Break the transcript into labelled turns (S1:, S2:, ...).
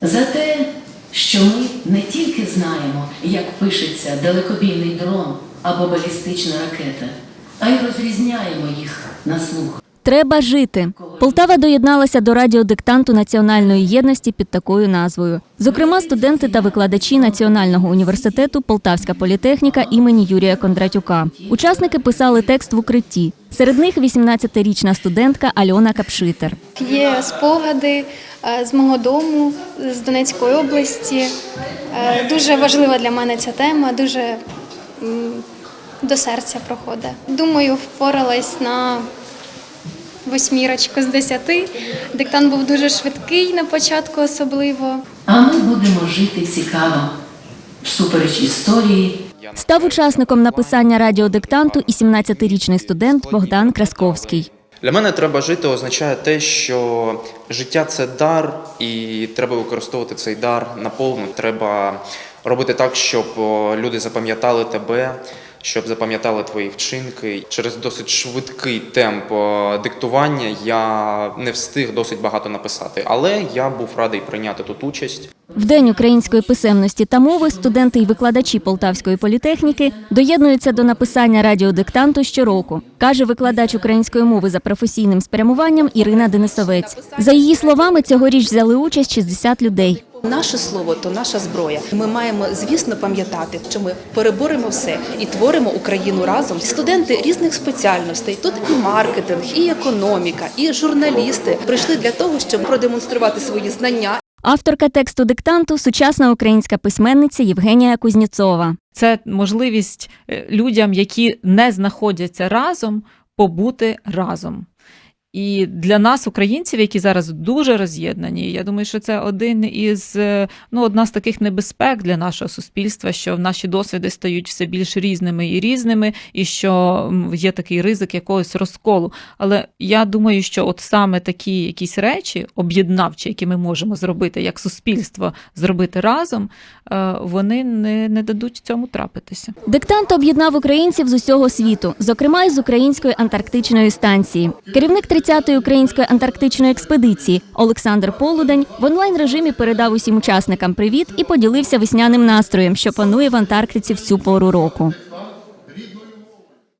S1: За те, що ми не тільки знаємо, як пишеться далекобійний дрон або балістична ракета, а й розрізняємо їх на слух.
S2: Треба жити. Полтава доєдналася до радіодиктанту національної єдності під такою назвою. Зокрема, студенти та викладачі Національного університету Полтавська політехніка імені Юрія Кондратюка. Учасники писали текст в укритті. Серед них 18-річна студентка Альона Капшитер.
S3: Є спогади з мого дому, з Донецької області. Е, Дуже важлива для мене ця тема, дуже до серця проходить. Думаю, впоралась на восьмірочку з десяти. Диктант був дуже швидкий на початку, особливо.
S1: А ми будемо жити цікаво, всупереч історії
S2: Став учасником написання радіодиктанту і 17-річний студент Богдан Красковський.
S4: Для мене треба жити означає те, що життя це дар, і треба використовувати цей дар наповну. Треба робити так, щоб люди запам'ятали тебе, щоб запам'ятали твої вчинки. Через досить швидкий темп диктування я не встиг досить багато написати, але я був радий прийняти тут участь.
S2: В День української писемності та мови студенти і викладачі Полтавської політехніки доєднуються до написання радіодиктанту щороку, каже викладач української мови за професійним спрямуванням Ірина Денисовець. За її словами, цьогоріч взяли участь 60 людей.
S5: Наше слово то наша зброя. Ми маємо, звісно, пам'ятати, що ми переборемо все і творимо Україну разом. Студенти різних спеціальностей. Тут і маркетинг, і економіка, і журналісти прийшли для того, щоб продемонструвати свої знання
S2: Авторка тексту диктанту сучасна українська письменниця Євгенія Кузнєцова.
S6: Це можливість е, людям, які не знаходяться разом, побути разом. І для нас, українців, які зараз дуже роз'єднані, я думаю, що це один із е, ну, одна з таких небезпек для нашого суспільства, що наші досвіди стають все більш різними і різними, і що є такий ризик якогось розколу. Але я думаю, що от саме такі якісь речі, об'єднавчі, які ми можемо зробити як суспільство, зробити разом, е, вони не, не дадуть цьому трапитися.
S2: Диктант об'єднав українців з усього світу, зокрема й з української антарктичної станції. Керівник 30-ї української антарктичної експедиції Олександр Полудень в онлайн режимі передав усім учасникам привіт і поділився весняним настроєм, що панує в Антарктиці в цю пору року.